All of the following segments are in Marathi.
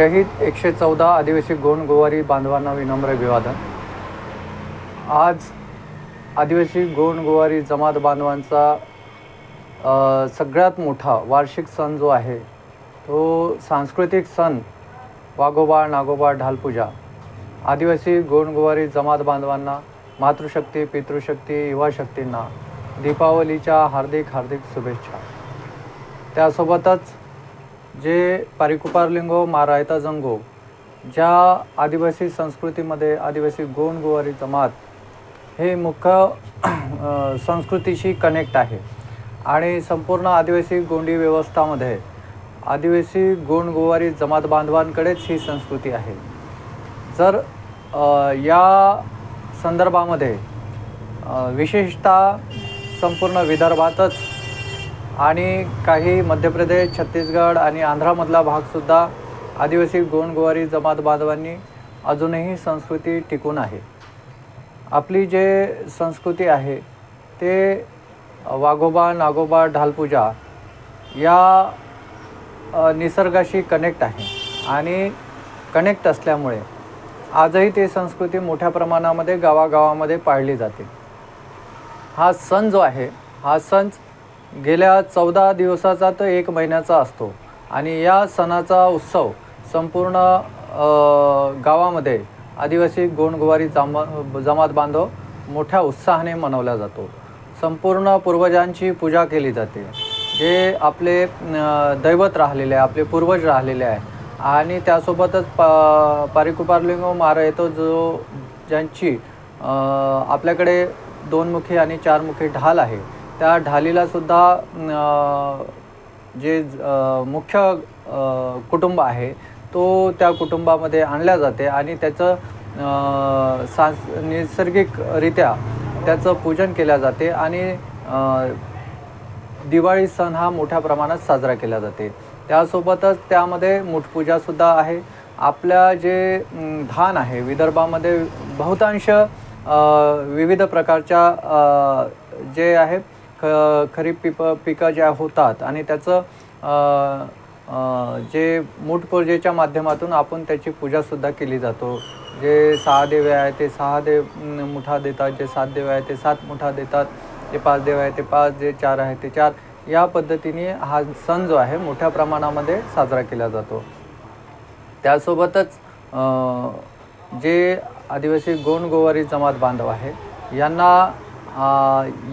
शहीद एकशे चौदा आदिवासी गोंड गोवारी बांधवांना विनम्र अभिवादन. आज आदिवासी गोंड गोवारी जमात बांधवांचा सगळ्यात मोठा वार्षिक सण जो आहे तो सांस्कृतिक सण वाघोबा नागोबा ढालपूजा. आदिवासी गोंड गोवारी जमात बांधवांना मातृशक्ती पितृशक्ती युवाशक्तींना दीपावलीच्या हार्दिक हार्दिक शुभेच्छा. त्यासोबतच जे पारिकुपारलिंगो मारायता जंगो ज्या आदिवासी संस्कृतीमध्ये आदिवासी गोंड गोवारी जमात हे मुख्य संस्कृतीशी कनेक्ट आहे. आणि संपूर्ण आदिवासी गोंडी व्यवस्थामध्ये आदिवासी गोंड गोवारी जमात बांधवांकडेच ही संस्कृती आहे. जर या संदर्भामध्ये विशेषतः संपूर्ण विदर्भातच आणि काही मध्य प्रदेश छत्तीसगड आणि आंध्रामधला भागसुद्धा आदिवासी गोंड गोवारी जमात बांधवांनी अजूनही संस्कृती टिकून आहे. आपली जे संस्कृती आहे ते वाघोबा नागोबा ढालपूजा या निसर्गाशी कनेक्ट आहे. आणि कनेक्ट असल्यामुळे आजही ती संस्कृती मोठ्या प्रमाणामध्ये गावागावामध्ये पाळली जाते. हा सण जो आहे हा सण गेल्या चौदा दिवसाचा तर एक महिन्याचा असतो. आणि या सणाचा उत्सव संपूर्ण गावामध्ये आदिवासी गोंडगुवारी जमा जमात बांधव मोठ्या उत्साहाने मनवला जातो. संपूर्ण पूर्वजांची पूजा केली जाते. जे आपले दैवत राहिलेले आहे आपले पूर्वज राहिलेले आहे आणि त्यासोबतच प पारिकुपारलिंगो मारा येतो जो ज्यांची आपल्याकडे दोनमुखी आणि चारमुखी ढाल आहे. त्या ढालीला सुद्धा जे मुख्य कुटुंब आहे तो त्या कुटुंबामध्ये आणल्या जाते आणि त्याचं सांस नैसर्गिकरित्या त्याचं पूजन केल्या जाते आणि दिवाळी सण हा मोठ्या प्रमाणात साजरा केला जाते. त्यासोबतच त्यामध्ये मुठपूजासुद्धा आहे. आपल्या जे धान आहे विदर्भामध्ये बहुतांश विविध प्रकारच्या जे आहे ख खरीप पिप पिकं ज्या होतात आणि त्याचं जे मूठपूजेच्या माध्यमातून आपण त्याची पूजासुद्धा केली जातो. जे सहा देवे आहे ते सहा देव मुठा देतात जे सात देव आहे ते सात मुठा देतात जे पाच देव आहे ते पाच जे चार आहे ते चार या पद्धतीने हा सण जो आहे मोठ्या प्रमाणामध्ये साजरा केला जातो. त्यासोबतच जे आदिवासी गोंड गोवारी जमात बांधव आहे यांना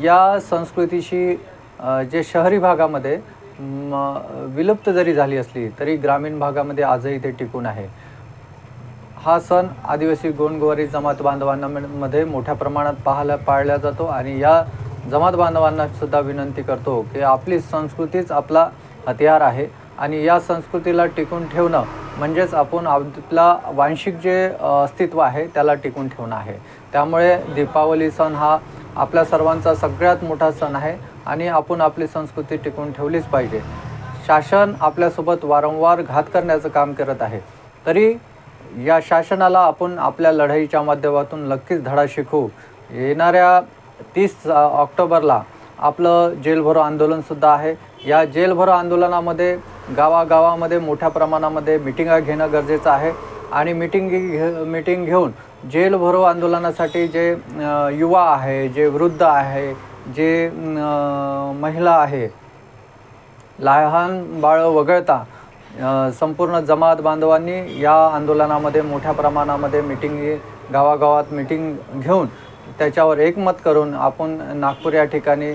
या संस्कृतीशी जे शहरी भागामध्ये विलुप्त जरी झाली असली तरी ग्रामीण भागामध्ये आजही ते टिकून आहे. हा सण आदिवासी गोंडगोवारी जमात बांधवांना मध्ये मोठ्या प्रमाणात पाहायला पाळला जातो आणि या जमात बांधवांना सुद्धा विनंती करतो की आपली संस्कृतीच आपला हतियार आहे आणि या संस्कृतीला टिकून ठेवणं म्हणजेच आपण आपला वांशिक जे अस्तित्व आहे त्याला टिकून ठेवणं आहे. त्यामुळे दीपावली सण हा आपल्या सर्वांचा सगळ्यात मोठा सण आहे आणि आपण आपली संस्कृती टिकून ठेवलीच पाहिजे. शासन आपल्यासोबत वारंवार घात करण्याचं काम करत आहे. तरी या शासनाला आपण आपल्या लढाईच्या माध्यमातून नक्कीच धडा शिकवू येणाऱ्या तीस ऑक्टोबरला आपलं जेलभरो आंदोलनसुद्धा आहे. या जेलभरो आंदोलनामध्ये गावागावामध्ये मोठ्या प्रमाणामध्ये मिटिंगा घेणं गरजेचं आहे. आणि मिटिंग घे मिटिंग घेऊन जेल भरो आंदोलनासाठी जे युवा आहे जे वृद्ध आहे जे महिला आहे लहान बाळं वगळता संपूर्ण जमात बांधवांनी या आंदोलनामध्ये मोठ्या प्रमाणामध्ये मिटिंग गावागावात मिटिंग घेऊन त्याच्यावर एकमत करून आपण नागपूर या ठिकाणी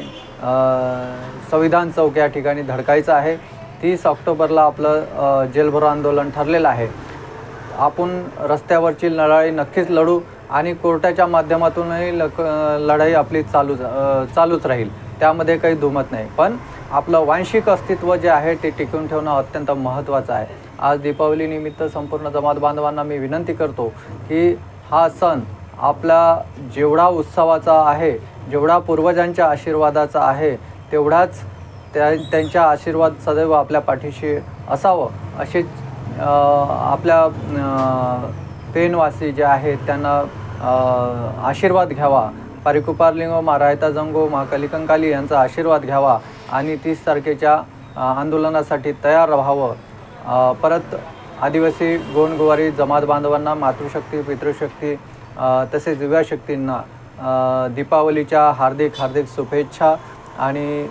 संविधान चौक या ठिकाणी धडकायचं आहे. तीस ऑक्टोबरला आपलं जेलभरो आंदोलन ठरलेलं आहे. आपण रस्त्यावरची लढाई नक्कीच लढू आणि कोर्टाच्या माध्यमातूनही लक लढाई आपली चालू चालूच राहील. त्यामध्ये काही दुमत नाही. पण आपलं वांशिक अस्तित्व जे आहे ते टिकून ठेवणं अत्यंत महत्त्वाचं आहे. आज दीपावलीनिमित्त संपूर्ण जमात बांधवांना मी विनंती करतो की हा सण आपला जेवढा उत्सवाचा आहे जेवढा पूर्वजांच्या आशीर्वादाचा आहे तेवढाच त्या त्यांच्या आशीर्वाद सदैव आपल्या पाठीशी असावं अशीच आपल्या पेनवासी जे आहेत त्यांना आशीर्वाद घ्यावा. पारिकुपारलिंगो मारायता जंगो महाकाली कंकाली यांचा आशीर्वाद घ्यावा आणि तीस तारखेच्या आंदोलनासाठी तयार व्हावं परत आदिवासी गोंडगोवारी जमात बांधवांना मातृशक्ती पितृशक्ती तसेच दिव्या शक्तींना दीपावलीच्या हार्दिक हार्दिक शुभेच्छा आणि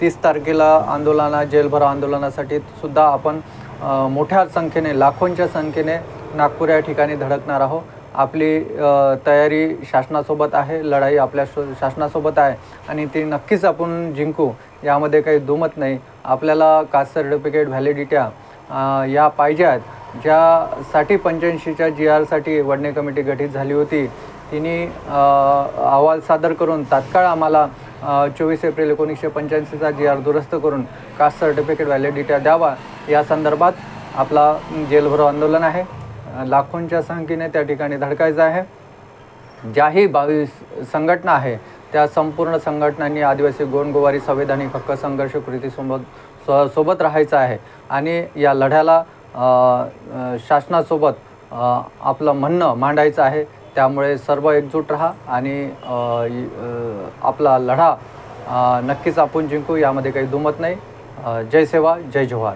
तीस तारखेला आंदोलना जेलभरो आंदोलनासाठी सुद्धा आपण मोठ्या संख्येने लाखोंच्या संख्येने नागपूर या ठिकाणी धडकणार आहोत. आपली तयारी शासनासोबत आहे लढाई आपल्या शो शासनासोबत आहे आणि ती नक्कीच आपण जिंकू यामध्ये काही दुमत नाही. आपल्याला कास्ट सर्टिफिकेट व्हॅलिडिट्या या पाहिजे आहेत. ज्यासाठी पंच्याऐंशीच्या जी आरसाठी वडणे कमिटी गठीत झाली होती तिने अहवाल सादर करून तात्काळ आम्हाला चोवीस एप्रिल एकोणीसशे पंच्याऐंशीचा जी आर दुरुस्त करून कास्ट सर्टिफिकेट व्हॅलिडिट्या द्यावा या संदर्भात आपला जेलभरो आंदोलन आहे. लाखोंच्या संख्येने त्या ठिकाणी धडकायचं आहे. ज्याही बावीस संघटना आहे त्या संपूर्ण संघटनांनी आदिवासी गोंडगोवारी संवैधानिक हक्क संघर्ष कृतीसोबत सो सोबत राहायचं आहे. आणि या लढ्याला शासनासोबत आपलं म्हणणं मांडायचं आहे. त्यामुळे सर्व एकजूट राहा आणि आपला लढा नक्कीच आपण जिंकू यामध्ये काही दुमत नाही. जय सेवा जय जोहार.